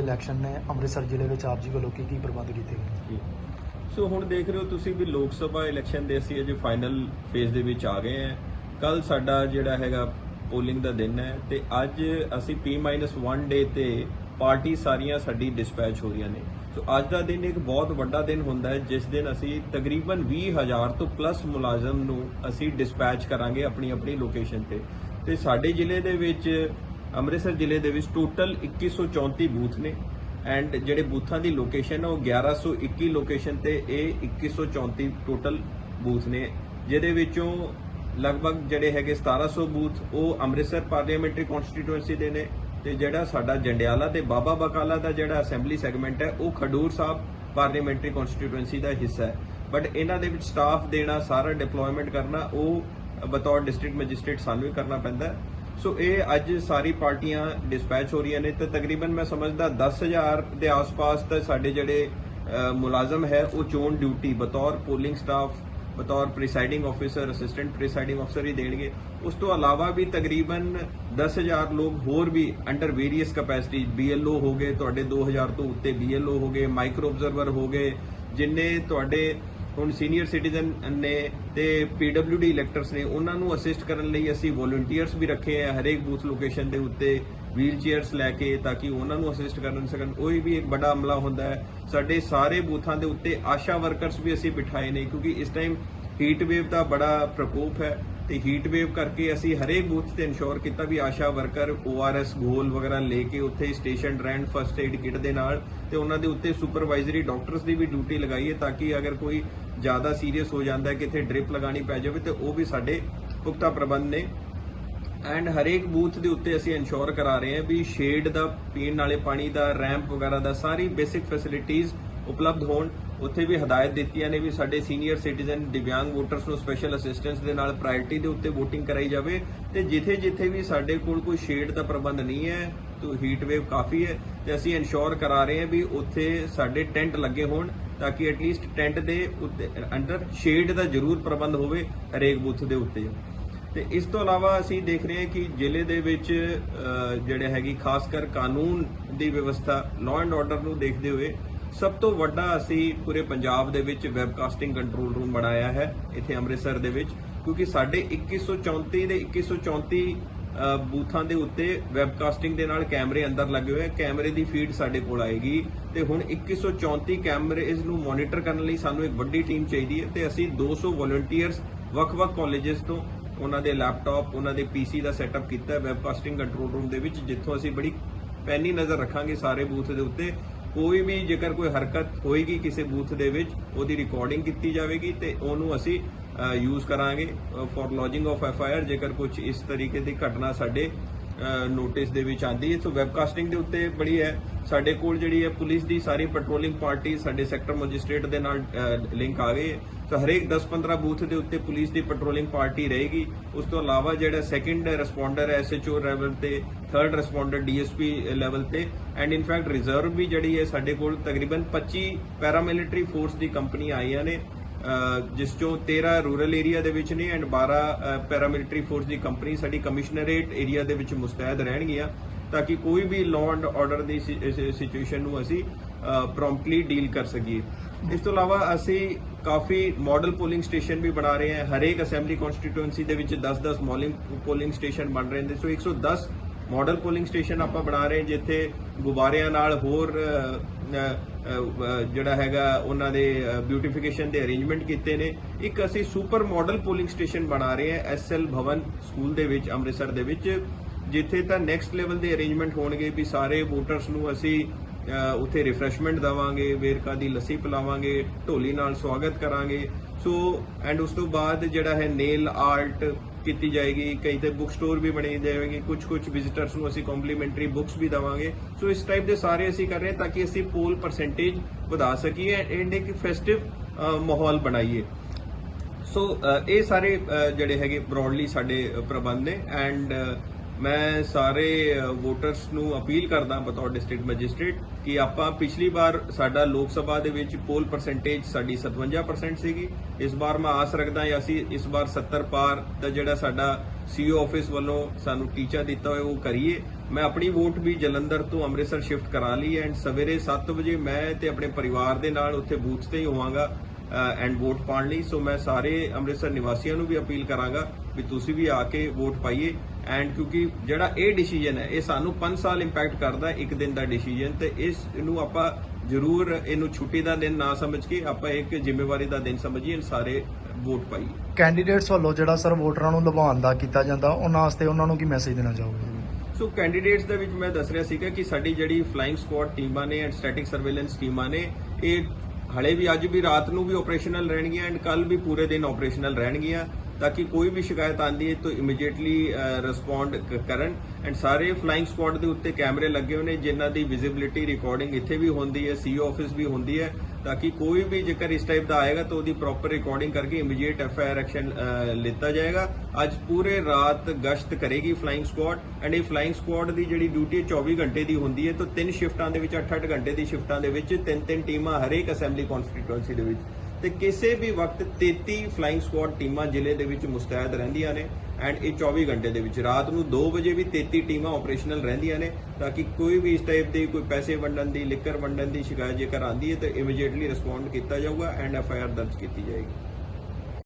Election ਨੇ ਅੰਮ੍ਰਿਤਸਰ ਜ਼ਿਲ੍ਹੇ ਵਿੱਚ ਆਪ ਜੀ ਵੱਲੋਂ ਕੀ ਕੀ ਪ੍ਰਬੰਧ ਕੀਤੇ ਗਏ? ਸੋ ਹੁਣ ਦੇਖ ਰਹੇ ਹੋ ਤੁਸੀਂ ਵੀ ਲੋਕ ਸਭਾ ਇਲੈਕਸ਼ਨ ਦੇ ਅਸੀਂ ਅਜੇ ਫਾਈਨਲ ਫੇਜ਼ ਦੇ ਵਿੱਚ ਆ ਗਏ ਹਾਂ। ਕੱਲ ਸਾਡਾ ਜਿਹੜਾ ਹੈਗਾ ਪੋਲਿੰਗ ਦਾ ਦਿਨ ਹੈ ਤੇ ਅੱਜ ਅਸੀਂ P-1 ਡੇ ਤੇ ਪਾਰਟੀ ਸਾਰੀਆਂ ਸਾਡੀ ਡਿਸਪੈਚ ਹੋ ਰਹੀਆਂ ਨੇ। ਸੋ ਅੱਜ ਦਾ ਦਿਨ ਇੱਕ ਬਹੁਤ ਵੱਡਾ ਦਿਨ ਹੁੰਦਾ ਹੈ, ਜਿਸ ਦਿਨ ਅਸੀਂ ਤਕਰੀਬਨ 20000 ਤੋਂ ਪਲੱਸ ਮੁਲਾਜ਼ਮ ਨੂੰ ਅਸੀਂ ਡਿਸਪੈਚ ਕਰਾਂਗੇ ਆਪਣੀ ਆਪਣੀ ਲੋਕੇਸ਼ਨ ਤੇ। ਤੇ ਸਾਡੇ ਜ਼ਿਲ੍ਹੇ ਦੇ ਵਿੱਚ ਅੰਮ੍ਰਿਤਸਰ ਜ਼ਿਲ੍ਹੇ ਦੇ ਵਿੱਚ ਟੋਟਲ 2134 ਬੂਥ ਨੇ ਐਂਡ ਜਿਹੜੇ ਬੂਥਾਂ ਦੀ ਲੋਕੇਸ਼ਨ ਹੈ ਉਹ 1121 ਲੋਕੇਸ਼ਨ ਤੇ ਇਹ 2134 ਟੋਟਲ ਬੂਥ ਨੇ। ਜਿਹਦੇ ਵਿੱਚੋਂ ਲਗਭਗ ਜਿਹੜੇ ਹੈਗੇ 1700 ਬੂਥ ਉਹ ਅੰਮ੍ਰਿਤਸਰ ਪਾਰਲੀਮੈਂਟਰੀ ਕਨਸਟੀਟੂਐਂਸੀ ਦੇ ਨੇ ਤੇ ਜਿਹੜਾ ਸਾਡਾ ਜੰਡਿਆਲਾ ਤੇ ਬਾਬਾ ਬਕਾਲਾ ਦਾ ਜਿਹੜਾ ਅਸੈਂਬਲੀ ਸੈਗਮੈਂਟ ਹੈ, ਉਹ ਖਡੂਰ ਸਾਹਿਬ ਪਾਰਲੀਮੈਂਟਰੀ ਕਨਸਟੀਟੂਐਂਸੀ ਦਾ ਹਿੱਸਾ ਹੈ। ਬਟ ਇਹਨਾਂ ਦੇ ਵਿੱਚ ਸਟਾਫ ਦੇਣਾ, ਸਾਰਾ ਡਿਪਲੋਇਮੈਂਟ ਕਰਨਾ, ਉਹ ਬਤੌਰ ਡਿਸਟ੍ਰਿਕਟ ਮੈਜਿਸਟ੍ਰੇਟ ਸਾਨੂੰ ਹੀ ਕਰਨਾ ਪੈਂਦਾ ਸੋ ਇਹ ਅੱਜ ਸਾਰੀ ਪਾਰਟੀਆਂ ਡਿਸਪੈਚ ਹੋ ਰਹੀਆਂ ਨੇ ਤੇ ਤਕਰੀਬਨ ਮੈਂ ਸਮਝਦਾ 10000 ਦੇ ਆਸ-ਪਾਸ ਤਾਂ ਸਾਡੇ ਜਿਹੜੇ ਮੁਲਾਜ਼ਮ ਹੈ, ਉਹ ਚੋਣ ਡਿਊਟੀ ਬਤੌਰ ਪੋਲਿੰਗ ਸਟਾਫ, ਬਤੌਰ presiding officer assistant presiding officer ਹੀ ਦੇਣਗੇ। ਉਸ ਤੋਂ ਇਲਾਵਾ ਵੀ ਤਕਰੀਬਨ 10000 ਲੋਕ ਹੋਰ ਵੀ ਅੰਡਰ ਵੇਰੀਅਸ ਕੈਪੈਸਿਟੀ BLO ਹੋ ਗਏ, ਤੁਹਾਡੇ 2000 ਤੋਂ ਉੱਤੇ BLO ਹੋ ਗਏ ਮਾਈਕਰੋ ਆਬਜ਼ਰਵਰ ਹੋ ਗਏ, ਜਿੰਨੇ ਤੁਹਾਡੇ ਹੁਣ ਸੀਨੀਅਰ ਸਿਟੀਜ਼ਨ ਨੇ ਤੇ PWD ਇਲੈਕਟਰਸ ਨੇ, ਉਹਨਾਂ ਨੂੰ ਅਸਿਸਟ ਕਰਨ ਲਈ ਅਸੀਂ ਵੋਲੰਟੀਅਰਸ ਵੀ ਰੱਖੇ ਆ ਹਰੇਕ ਬੂਥ ਲੋਕੇਸ਼ਨ ਦੇ ਉੱਤੇ ਵੀਲ ਚੇਅਰਸ ਲੈ ਕੇ ਤਾਂ ਕਿ ਉਹਨਾਂ ਨੂੰ ਅਸਿਸਟ ਕਰਨ ਸਕਣ। ਉਹ ਵੀ ਇੱਕ ਵੱਡਾ ਅਮਲਾ ਹੁੰਦਾ ਹੈ। ਸਾਡੇ ਸਾਰੇ ਬੂਥਾਂ ਦੇ ਉੱਤੇ ਆਸ਼ਾ ਵਰਕਰਸ ਵੀ ਅਸੀਂ ਬਿਠਾਏ ਨੇ, ਕਿਉਂਕਿ ਇਸ ਟਾਈਮ ਹੀਟ ਵੇਵ ਦਾ ਬੜਾ ਪ੍ਰਕੋਪ ਹੈ। ਤੇ ਹੀਟ ਵੇਵ ਕਰਕੇ ਅਸੀਂ ਹਰੇਕ ਬੂਥ ਤੇ ਇਨਸ਼ੋਰ ਕੀਤਾ ਵੀ ਆਸ਼ਾ ਵਰਕਰ ORS ਗੋਲ ਵਗੈਰਾ ਲੈ ਕੇ ਉੱਥੇ ਸਟੇਸ਼ਨ ਰੈਂਡ ਫਸਟ ਏਡ ਕਿਟ ਦੇ ਨਾਲ ਤੇ ਉਹਨਾਂ ਦੇ ਉੱਤੇ ਸੁਪਰਵਾਈਜ਼ਰੀ ਡਾਕਟਰਸ ਦੀ ਵੀ ਡਿਊਟੀ ਲਗਾਈਏ ਤਾਂ ਕਿ ਅਗਰ ਕੋਈ ਜ਼ਿਆਦਾ ਸੀਰੀਅਸ ਹੋ ਜਾਂਦਾ ਹੈ ਕਿਤੇ ਡ੍ਰਿਪ ਲਗਾਣੀ ਪੈ ਜਾਵੇ ਤੇ ਉਹ ਵੀ ਸਾਡੇ ਪੁਖਤਾ ਪ੍ਰਬੰਧ ਨੇ। ਐਂਡ ਹਰੇਕ ਬੂਥ ਦੇ ਉੱਤੇ ਅਸੀਂ ਇਨਸ਼ੋਰ ਕਰਾ ਰਹੇ ਹਾਂ ਵੀ ਸ਼ੇਡ ਦਾ, ਪੀਣ ਵਾਲੇ ਪਾਣੀ ਦਾ ਰੈਂਪ ਵਗੈਰਾ ਦਾ ਸਾਰੀ ਬੇਸਿਕ ਫੈਸਿਲਿਟੀਆਂ ਉਪਲਬਧ ਹੋਣ। ਉੱਥੇ ਵੀ ਹਦਾਇਤ ਦਿੱਤੀਆਂ ਨੇ ਵੀ ਸਾਡੇ ਸੀਨੀਅਰ ਸਿਟੀਜ਼ਨ ਦਿਵਿਆਂਗ ਵੋਟਰਸ ਨੂੰ ਸਪੈਸ਼ਲ ਅਸਿਸਟੈਂਸ ਦੇ ਨਾਲ ਪ੍ਰਾਇੋਰਟੀ ਦੇ ਉੱਤੇ VOTING ਕਰਾਈ ਜਾਵੇ ਤੇ ਜਿੱਥੇ ਜਿੱਥੇ ਵੀ ਸਾਡੇ ਕੋਲ ਕੋਈ ਸ਼ੇਡ ਦਾ ਪ੍ਰਬੰਧ ਨਹੀਂ ਹੈ, ਤਾਂ ਹੀਟ ਵੇਵ ਕਾਫੀ ਹੈ ਤੇ ਅਸੀਂ ਇਨਸ਼ੋਰ ਕਰਾ ਰਹੇ ਹਾਂ ਵੀ ਉੱਥੇ ਸਾਡੇ ਟੈਂਟ ਲੱਗੇ ਹੋਣ ਤਾਂ ਕਿ ਐਟਲੀਸਟ ਟੈਂਟ ਦੇ ਉੱਤੇ, ਅੰਡਰ ਸ਼ੇਡ ਦਾ ਜ਼ਰੂਰ ਪ੍ਰਬੰਧ ਹੋਵੇ ਹਰੇਕ ਬੂਥ ਦੇ ਉੱਤੇ। ਤੇ ਇਸ ਤੋਂ ਇਲਾਵਾ ਅਸੀਂ ਦੇਖ ਰਹੇ ਹਾਂ ਕਿ ਜ਼ਿਲ੍ਹੇ ਦੇ ਵਿੱਚ ਜਿਹੜੇ ਹੈਗੀ ਖਾਸ ਕਰ ਕਾਨੂੰਨ ਦੀ ਵਿਵਸਥਾ ਲਾਅ ਐਂਡ ਆਰਡਰ ਨੂੰ ਦੇਖਦੇ ਹੋਏ ਸਭ ਤੋਂ ਵੱਡਾ ਅਸੀਂ ਪੂਰੇ ਪੰਜਾਬ ਦੇ ਵਿੱਚ ਵੈਬਕਾਸਟਿੰਗ ਕੰਟਰੋਲ ਰੂਮ ਬਣਾਇਆ ਹੈ ਇੱਥੇ ਅੰਮ੍ਰਿਤਸਰ ਦੇ ਵਿੱਚ ਕਿਉਂਕਿ ਸਾਡੇ 2134 ਦੇ 2134 ਅਹ, ਬੂਥਾਂ ਦੇ ਉੱਤੇ ਵੈਬਕਾਸਟਿੰਗ ਦੇ ਨਾਲ ਕੈਮਰੇ ਅੰਦਰ ਲੱਗੇ ਹੋਏ ਕੈਮਰੇ ਦੀ ਫੀਡ ਸਾਡੇ ਕੋਲ ਆਏਗੀ ਤੇ ਹੁਣ 2134 ਕੈਮਰੇਜ਼ ਨੂੰ ਮੋਨੀਟਰ ਕਰਨ ਲਈ ਸਾਨੂੰ ਇੱਕ ਵੱਡੀ ਟੀਮ ਚਾਹੀਦੀ ਹੈ ਤੇ ਅਸੀਂ 200 ਵੋਲੰਟੀਅਰਸ ਵੱਖ-ਵੱਖ ਕਾਲਜਸ ਤੋਂ ਉਹਨਾਂ ਦੇ ਲੈਪਟਾਪ ਉਹਨਾਂ ਦੇ ਪੀਸੀ ਦਾ ਸੈਟਅਪ ਕੀਤਾ ਹੈ ਵੈਬਕਾਸਟਿੰਗ ਕੰਟਰੋਲ ਰੂਮ ਦੇ ਵਿੱਚ ਜਿੱਥੋਂ ਅਸੀਂ ਬੜੀ ਪੈਨੀ ਨਜ਼ਰ ਰੱਖਾਂਗੇ ਸਾਰੇ ਬੂਥ ਦੇ ਉੱਤੇ ਕੋਈ ਵੀ ਜੇਕਰ ਕੋਈ ਹਰਕਤ ਹੋਏਗੀ ਕਿਸੇ ਬੂਥ ਦੇ ਵਿੱਚ, ਉਹਦੀ ਰਿਕਾਰਡਿੰਗ ਕੀਤੀ ਜਾਵੇਗੀ ਤੇ ਉਹਨੂੰ ਅਸੀਂ ਯੂਜ਼ ਕਰਾਂਗੇ for lodging of F I R ਜੇਕਰ ਕੁਝ ਇਸ ਤਰੀਕੇ ਦੀ ਘਟਨਾ ਸਾਡੇ ਨੋਟਿਸ ਦੇ ਵਿੱਚ ਆਂਦੀ ਹੈ। ਸੋ ਵੈਬਕਾਸਟਿੰਗ ਦੇ ਉੱਤੇ ਬੜੀ ਹੈ। ਸਾਡੇ ਕੋਲ ਜਿਹੜੀ ਹੈ ਪੁਲਿਸ ਦੀ ਸਾਰੀ ਪੈਟਰੋਲਿੰਗ ਪਾਰਟੀ ਸਾਡੇ ਸੈਕਟਰ ਮੈਜਿਸਟ੍ਰੇਟ ਦੇ ਨਾਲ ਲਿੰਕ ਆ ਗਏ ਹੈ। ਸੋ ਹਰੇਕ 10-15 ਬੂਥ ਦੇ ਉੱਤੇ ਪੁਲਿਸ ਦੀ ਪੈਟਰੋਲਿੰਗ ਪਾਰਟੀ ਰਹੇਗੀ। ਉਸ ਤੋਂ ਇਲਾਵਾ ਜਿਹੜਾ ਸੈਕੰਡ ਰਿਸਪੌਂਡਰ ਹੈ ਐਸਐਚਓ ਲੈਵਲ ਤੇ ਥਰਡ ਰਿਸਪੌਂਡਰ ਡੀਐਸਪੀ ਲੈਵਲ ਤੇ ਐਂਡ ਇਨਫੈਕਟ ਰਿਜ਼ਰਵ ਵੀ ਜਿਹੜੀ ਹੈ ਸਾਡੇ ਕੋਲ ਤਕਰੀਬਨ 25 ਪੈਰਾਮਿਲਟਰੀ ਫੋਰਸ ਦੀ ਕੰਪਨੀ ਆਈਆਂ ਨੇ। ਜਿਸ ਚੋਂ 13 ਰੂਰਲ ਏਰੀਆ ਦੇ ਵਿੱਚ ਨੇ ਐਂਡ 12 ਪੈਰਾਮਿਲਟਰੀ ਫੋਰਸ ਦੀ ਕੰਪਨੀ ਸਾਡੀ ਕਮਿਸ਼ਨਰੇਟ ਏਰੀਆ ਦੇ ਵਿੱਚ ਮੁਸਤੈਦ ਰਹਿਣਗੀਆਂ ਤਾਂ ਕਿ ਕੋਈ ਵੀ ਲਾਅ ਐਂਡ ਆਰਡਰ ਦੀ ਸਿਚੁਏਸ਼ਨ ਨੂੰ ਅਸੀਂ ਪ੍ਰੋਮਪਟਲੀ ਡੀਲ ਕਰ ਸਕੀਏ। ਇਸ ਤੋਂ ਇਲਾਵਾ ਅਸੀਂ ਕਾਫੀ ਮਾਡਲ ਪੋਲਿੰਗ ਸਟੇਸ਼ਨ ਵੀ ਬਣਾ ਰਹੇ ਹਾਂ। ਹਰੇਕ ਅਸੈਂਬਲੀ ਕਨਸਟੀਟੂਐਂਸੀ ਦੇ ਵਿੱਚ 10-10 ਮੋਲਿੰਗ ਪੋਲਿੰਗ ਸਟੇਸ਼ਨ ਬਣ ਰਹੇ ਨੇ। ਸੋ 110 ਮਾਡਲ ਪੋਲਿੰਗ ਸਟੇਸ਼ਨ ਆਪਾਂ ਬਣਾ ਰਹੇ ਜਿੱਥੇ ਗੁਬਾਰਿਆਂ ਨਾਲ ਹੋਰ ਜਿਹੜਾ ਹੈਗਾ ਉਹਨਾਂ ਦੇ ਬਿਊਟੀਫਿਕੇਸ਼ਨ ਦੇ ਅਰੇਂਜਮੈਂਟ ਕੀਤੇ ਨੇ। ਇੱਕ ਅਸੀਂ ਸੁਪਰ ਮਾਡਲ ਪੋਲਿੰਗ ਸਟੇਸ਼ਨ ਬਣਾ ਰਹੇ ਹਾਂ ਐਸਐਲ ਭਵਨ ਸਕੂਲ ਦੇ ਵਿੱਚ ਅੰਮ੍ਰਿਤਸਰ ਦੇ ਵਿੱਚ ਜਿੱਥੇ ਤਾਂ ਨੈਕਸਟ ਲੈਵਲ ਦੇ ਅਰੇਂਜਮੈਂਟ ਹੋਣਗੇ ਵੀ ਸਾਰੇ ਵੋਟਰਸ ਨੂੰ ਅਸੀਂ ਅ, ਉੱਥੇ ਰਿਫਰੈਸ਼ਮੈਂਟ ਦਵਾਂਗੇ ਵੇਰਕਾ ਦੀ ਲੱਸੀ ਪਿਲਾਵਾਂਗੇ ਢੋਲੀ ਨਾਲ ਸਵਾਗਤ ਕਰਾਂਗੇ। ਸੋ ਐਂਡ ਉਸ ਤੋਂ ਬਾਅਦ ਜਿਹੜਾ ਹੈ ਨੇਲ ਆਰਟ ਕੀਤੀ ਜਾਏਗੀ, ਕਈ ਤੇ ਬੁੱਕ ਸਟੋਰ ਵੀ ਬਣਾਈ ਜਾਵੇਗੀ ਕੁਝ ਕੁਝ ਵਿਜ਼ਿਟਰਸ ਨੂੰ ਅਸੀਂ ਕੰਪਲੀਮੈਂਟਰੀ ਬੁੱਕਸ ਵੀ ਦਵਾਂਗੇ। ਸੋ ਇਸ ਟਾਈਪ ਦੇ ਸਾਰੇ ਅਸੀਂ ਕਰ ਰਹੇ ਤਾਂ ਕਿ ਅਸੀਂ ਪੋਲ ਪਰਸੈਂਟੇਜ ਵਧਾ ਸਕੀਏ ਐਂਡ ਇੱਕ ਫੈਸਟਿਵ ਮਾਹੌਲ ਬਣਾਈਏ। ਸੋ ਇਹ ਸਾਰੇ ਜਿਹੜੇ ਹੈਗੇ ਬ੍ਰੌਡਲੀ ਸਾਡੇ ਪ੍ਰਬੰਧ ਨੇ ਐਂਡ ਮੈਂ ਸਾਰੇ ਵੋਟਰਸ ਨੂੰ ਅਪੀਲ ਕਰਦਾ ਬਤੌਰ ਡਿਸਟ੍ਰਿਕਟ ਮੈਜਿਸਟ੍ਰੇਟ ਕਿ ਆਪਾਂ ਪਿਛਲੀ ਵਾਰ ਸਾਡਾ ਲੋਕ ਸਭਾ ਦੇ ਵਿੱਚ ਪੋਲ ਪਰਸੈਂਟੇਜ ਸਾਡੀ 57% ਸੀਗੀ। ਇਸ ਵਾਰ ਮੈਂ ਆਸ ਰੱਖਦਾ ਹਾਂ ਅਸੀਂ ਇਸ ਵਾਰ 70 ਪਾਰ ਦਾ ਜਿਹੜਾ ਸਾਡਾ ਸੀਓ ਆਫਿਸ ਵੱਲੋਂ ਸਾਨੂੰ ਟੀਚਾ ਦਿੱਤਾ ਹੋਇਆ ਉਹ ਕਰੀਏ। ਮੈਂ ਆਪਣੀ ਵੋਟ ਵੀ ਜਲੰਧਰ ਤੋਂ ਅੰਮ੍ਰਿਤਸਰ ਸ਼ਿਫਟ ਕਰਾ ਲਈ ਐਂਡ ਸਵੇਰੇ 7 ਵਜੇ ਮੈਂ ਤੇ ਆਪਣੇ ਪਰਿਵਾਰ ਦੇ ਨਾਲ ਉੱਥੇ ਬੂਥ ਤੇ ਹੀ ਹੋਵਾਂਗਾ। ਐਂਡ ਵੋਟ ਪਾਉਣ ਲਈ। ਸੋ ਮੈਂ ਸਾਰੇ ਅੰਮ੍ਰਿਤਸਰ ਨਿਵਾਸੀਆਂ ਨੂੰ ਵੀ ਅਪੀਲ ਕਰਾਂਗਾ ਵੀ ਤੁਸੀਂ ਵੀ ਆ ਕੇ ਵੋਟ ਪਾਈਏ। ਐਂਡ ਕਿਉਂਕਿ ਜਿਹੜਾ ਇਹ ਡਿਸੀਜਨ ਹੈ ਇਹ ਸਾਨੂੰ 5 ਸਾਲ ਇੰਪੈਕਟ ਕਰਦਾ ਇੱਕ ਦਿਨ ਦਾ ਡਿਸੀਜਨ ਤੇ ਇਸ ਨੂੰ ਆਪਾਂ ਜ਼ਰੂਰ ਇਹਨੂੰ ਛੁੱਟੀ ਦਾ ਦਿਨ ਨਾ ਸਮਝ ਕੇ ਆਪਾਂ ਇੱਕ ਜ਼ਿੰਮੇਵਾਰੀ ਦਾ ਦਿਨ ਸਮਝੀਏ ਸਾਰੇ ਵੋਟ ਪਾਈਏ। ਕੈਂਡੀਡੇਟਸ ਵੱਲੋਂ ਜਿਹੜਾ ਸਰ ਵੋਟਰਾਂ ਨੂੰ ਲੁਭਾਉਣ ਦਾ ਕੀਤਾ ਜਾਂਦਾ ਉਹਨਾਂ ਵਾਸਤੇ ਉਹਨਾਂ ਨੂੰ ਕੀ ਮੈਸੇਜ ਦੇਣਾ ਚਾਹੋਗੇ? ਸੋ ਕੈਂਡੀਡੇਟਸ ਦੇ ਵਿੱਚ ਮੈਂ ਦੱਸ ਰਿਹਾ ਸੀਗਾ ਕਿ ਸਾਡੀ ਜਿਹੜੀ ਫਲਾਈਂਗ ਸਕੁਆਡ ਟੀਮਾਂ ਨੇ ਐਂਡ ਸਟੈਟਿਕ ਸਰਵੇਲੈਂਸ ਟੀਮਾਂ ਨੇ ਇਹ ਹਲੇ ਵੀ ਅੱਜ ਵੀ ਰਾਤ ਨੂੰ ਵੀ ਆਪਰੇਸ਼ਨਲ ਰਹਿਣਗੀਆਂ ਐਂਡ ਕੱਲ ਵੀ ਪੂਰੇ ਦਿਨ ਆਪਰੇਸ਼ਨਲ ਰਹਿਣਗੀਆਂ। ਤਾਂ ਕਿ ਕੋਈ ਵੀ ਸ਼ਿਕਾਇਤ ਆਂਦੀ ਹੈ ਤਾਂ ਇਮੀਡੀਏਟਲੀ ਰਿਸਪੌਂਡ ਕਰਨ। ਐਂਡ ਸਾਰੇ ਫਲਾਈਂਗ ਸਕੁਆਡ ਦੇ ਉੱਤੇ ਕੈਮਰੇ ਲੱਗੇ ਹੋਏ ਨੇ, ਜਿਨ੍ਹਾਂ ਦੀ ਵਿਜ਼ਿਬਿਲਿਟੀ ਰਿਕਾਰਡਿੰਗ ਇੱਥੇ ਵੀ ਹੁੰਦੀ ਹੈ ਸੀਓ ਆਫਿਸ ਵੀ ਹੁੰਦੀ ਹੈ, ਤਾਂ ਕਿ ਕੋਈ ਵੀ ਜੇਕਰ ਇਸ ਟਾਈਪ ਦਾ ਆਏਗਾ ਤਾਂ ਉਹਦੀ ਪ੍ਰੋਪਰ ਰਿਕਾਰਡਿੰਗ ਕਰਕੇ immediate F I R action ਲਿੱਤਾ ਜਾਏਗਾ। ਅੱਜ ਪੂਰੇ ਰਾਤ ਗਸ਼ਤ ਕਰੇਗੀ ਫਲਾਈਂਗ ਸਕੁਆਡ ਐਂਡ ਇਹ ਫਲਾਈਂਗ ਸਕੁਆਡ ਦੀ ਜਿਹੜੀ ਡਿਊਟੀ 24 ਘੰਟੇ ਦੀ ਹੁੰਦੀ ਹੈ, ਤਾਂ ਤਿੰਨ ਸ਼ਿਫਟਾਂ ਦੇ ਵਿੱਚ 8-8 ਘੰਟੇ ਦੀ ਸ਼ਿਫਟਾਂ ਦੇ ਵਿੱਚ ਤਿੰਨ ਤਿੰਨ ਟੀਮਾਂ ਹਰੇਕ ਅਸੈਂਬਲੀ ਕਨਸਟੀਟੂਐਂਸੀ ਦੇ ਵਿੱਚ। ਤੇ ਕਿਸੇ ਵੀ ਵਕਤ 33 ਫਲਾਈਂਗ ਸਕੁਆਡ ਟੀਮਾਂ ਜ਼ਿਲ੍ਹੇ ਦੇ ਵਿੱਚ ਮੁਸਤੈਦ ਰਹਿੰਦੀਆਂ ਨੇ ਐਂਡ ਇਹ 24 ਘੰਟੇ ਦੇ ਵਿੱਚ, ਰਾਤ ਨੂੰ 2 ਵਜੇ ਵੀ 33 ਟੀਮਾਂ ਆਪਰੇਸ਼ਨਲ ਰਹਿੰਦੀਆਂ ਨੇ ਤਾਂ ਕਿ ਕੋਈ ਵੀ ਇਸ ਟਾਈਪ ਦੀ ਕੋਈ ਪੈਸੇ ਵੰਡਣ ਦੀ ਲਿਕਰ ਵੰਡਣ ਦੀ ਸ਼ਿਕਾਇਤ ਜੇਕਰ ਆਂਦੀ ਹੈ ਤਾਂ ਇਮੀਡੀਏਟਲੀ ਰਿਸਪੌਂਡ ਕੀਤਾ ਜਾਊਗਾ ਐਂਡ ਐਫ ਆਈ ਆਰ ਦਰਜ ਕੀਤੀ ਜਾਏਗੀ।